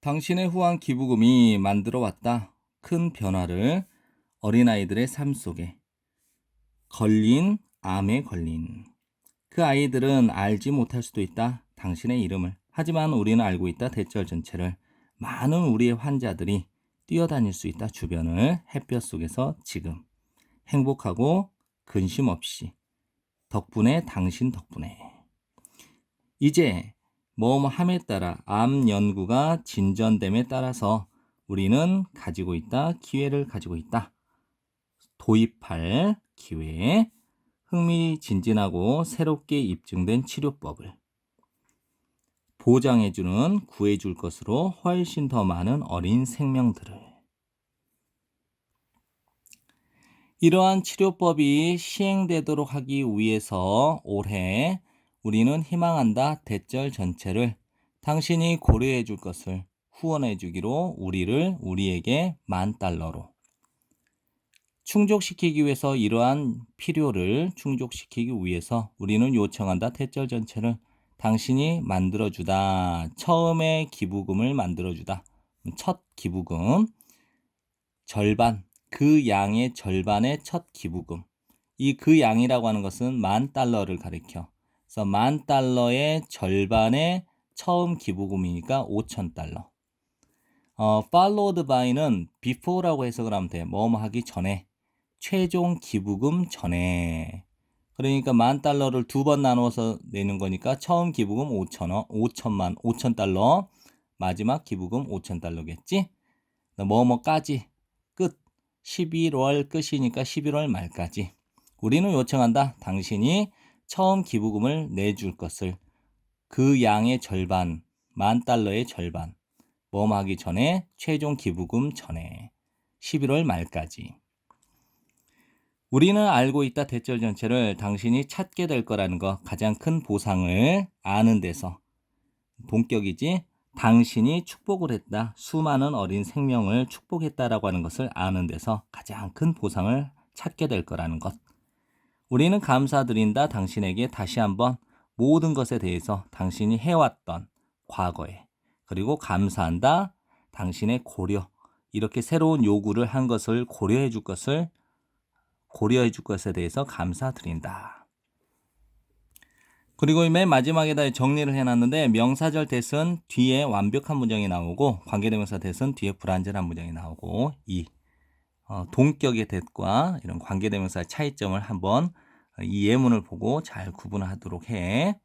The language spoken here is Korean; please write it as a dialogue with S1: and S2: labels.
S1: 당신의 후한 기부금이 만들어 왔다. 큰 변화를 어린아이들의 삶 속에 걸린 암에 걸린 그 아이들은 알지 못할 수도 있다. 당신의 이름을. 하지만 우리는 알고 있다. 대절 전체를 많은 우리의 환자들이 뛰어다닐 수 있다. 주변을 햇볕 속에서 지금 행복하고 근심 없이 덕분에 당신 덕분에 이제 뭐뭐함에 따라 암 연구가 진전됨에 따라서 우리는 가지고 있다. 기회를 가지고 있다. 도입할 기회, 흥미진진하고 새롭게 입증된 치료법을 보장해주는 구해줄 것으로 훨씬 더 많은 어린 생명들을 이러한 치료법이 시행되도록 하기 위해서 올해 우리는 희망한다 대절 전체를 당신이 고려해 줄 것을 후원해 주기로 우리를 우리에게 만 달러로. 충족시키기 위해서 이러한 필요를 충족시키기 위해서 우리는 요청한다 대절 전체를 당신이 만들어 주다. 처음에 기부금을 만들어 주다. 첫 기부금 절반 그 양의 절반의 첫 기부금. 이 그 양이라고 하는 것은 만 달러를 가리켜 그래서 만 달러의 절반의 처음 기부금이니까 5천 달러. 어, followed by는 before라고 해석을 하면 돼. 뭐뭐 하기 전에. 최종 기부금 전에. 그러니까 만 달러를 두 번 나눠서 내는 거니까 처음 기부금 5천 원, 5천만, 5천 달러. 마지막 기부금 5천 달러겠지? 뭐뭐까지 끝. 11월 끝이니까 11월 말까지. 우리는 요청한다. 당신이 처음 기부금을 내줄 것을. 그 양의 절반, 만 달러의 절반, 뭐뭐 하기 전에 최종 기부금 전에. 11월 말까지. 우리는 알고 있다 대절 전체를 당신이 찾게 될 거라는 거 가장 큰 보상을 아는 데서. 본격이지 당신이 축복을 했다. 수많은 어린 생명을 축복했다라고 하는 것을 아는 데서 가장 큰 보상을 찾게 될 거라는 것 우리는 감사드린다 당신에게 다시 한번 모든 것에 대해서 당신이 해왔던 과거에 그리고 감사한다 당신의 고려 이렇게 새로운 요구를 한 것을 고려해 줄 것을 고려해 줄 것에 대해서 감사드린다. 그리고 맨 마지막에다 정리를 해놨는데 명사절 대선 뒤에 완벽한 문장이 나오고 관계대명사 대선 뒤에 불완전한 문장이 나오고 이 어, 동격의 대과 이런 관계대명사의 차이점을 한번 이 예문을 보고 잘 구분하도록 해.